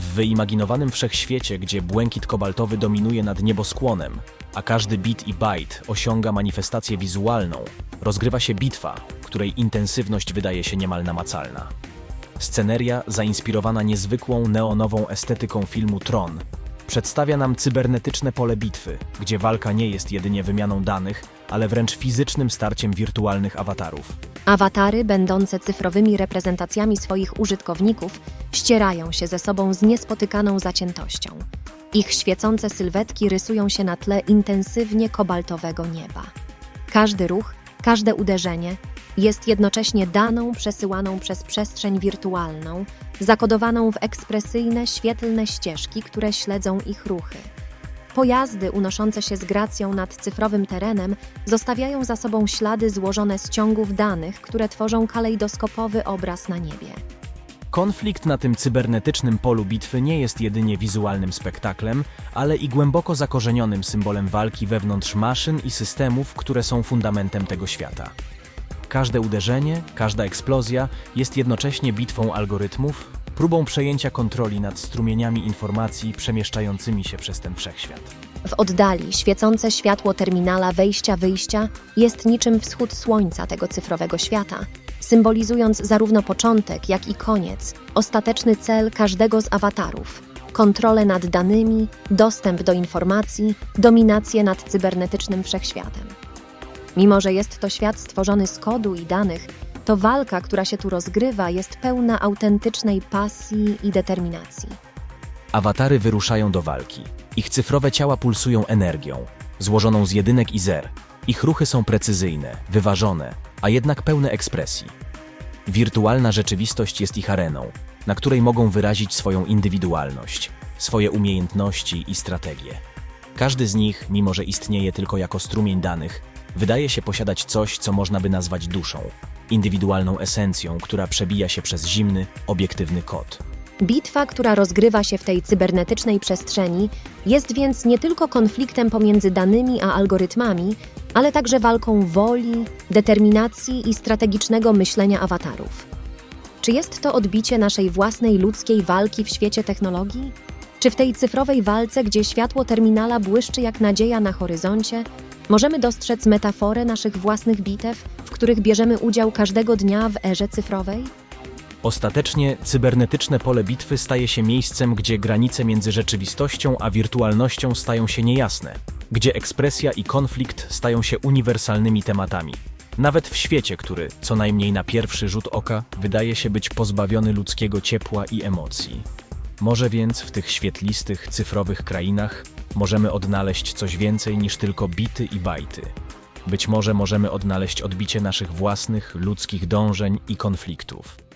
W wyimaginowanym wszechświecie, gdzie błękit kobaltowy dominuje nad nieboskłonem, a każdy bit i byte osiąga manifestację wizualną, rozgrywa się bitwa, której intensywność wydaje się niemal namacalna. Sceneria, zainspirowana niezwykłą neonową estetyką filmu Tron, przedstawia nam cybernetyczne pole bitwy, gdzie walka nie jest jedynie wymianą danych, ale wręcz fizycznym starciem wirtualnych awatarów. Awatary, będące cyfrowymi reprezentacjami swoich użytkowników, ścierają się ze sobą z niespotykaną zaciętością. Ich świecące sylwetki rysują się na tle intensywnie kobaltowego nieba. Każdy ruch, każde uderzenie jest jednocześnie daną przesyłaną przez przestrzeń wirtualną, zakodowaną w ekspresyjne, świetlne ścieżki, które śledzą ich ruchy. Pojazdy unoszące się z gracją nad cyfrowym terenem zostawiają za sobą ślady złożone z ciągów danych, które tworzą kalejdoskopowy obraz na niebie. Konflikt na tym cybernetycznym polu bitwy nie jest jedynie wizualnym spektaklem, ale i głęboko zakorzenionym symbolem walki wewnątrz maszyn i systemów, które są fundamentem tego świata. Każde uderzenie, każda eksplozja jest jednocześnie bitwą algorytmów, próbą przejęcia kontroli nad strumieniami informacji przemieszczającymi się przez ten wszechświat. W oddali świecące światło terminala wejścia-wyjścia jest niczym wschód słońca tego cyfrowego świata, symbolizując zarówno początek, jak i koniec, ostateczny cel każdego z awatarów kontrolę nad danymi, dostęp do informacji, dominację nad cybernetycznym wszechświatem. Mimo, że jest to świat stworzony z kodu i danych, to walka, która się tu rozgrywa, jest pełna autentycznej pasji i determinacji. Awatary wyruszają do walki. Ich cyfrowe ciała pulsują energią, złożoną z jedynek i zer. Ich ruchy są precyzyjne, wyważone, a jednak pełne ekspresji. Wirtualna rzeczywistość jest ich areną, na której mogą wyrazić swoją indywidualność, swoje umiejętności i strategie. Każdy z nich, mimo że istnieje tylko jako strumień danych, wydaje się posiadać coś, co można by nazwać duszą, indywidualną esencją, która przebija się przez zimny, obiektywny kod. Bitwa, która rozgrywa się w tej cybernetycznej przestrzeni, jest więc nie tylko konfliktem pomiędzy danymi a algorytmami, ale także walką woli, determinacji i strategicznego myślenia awatarów. Czy jest to odbicie naszej własnej ludzkiej walki w świecie technologii? Czy w tej cyfrowej walce, gdzie światło terminala błyszczy jak nadzieja na horyzoncie, możemy dostrzec metaforę naszych własnych bitew, których bierzemy udział każdego dnia w erze cyfrowej? Ostatecznie cybernetyczne pole bitwy staje się miejscem, gdzie granice między rzeczywistością a wirtualnością stają się niejasne, gdzie ekspresja i konflikt stają się uniwersalnymi tematami. Nawet w świecie, który, co najmniej na pierwszy rzut oka, wydaje się być pozbawiony ludzkiego ciepła i emocji. Może więc w tych świetlistych, cyfrowych krainach możemy odnaleźć coś więcej niż tylko bity i bajty. Być może możemy odnaleźć odbicie naszych własnych, ludzkich dążeń i konfliktów.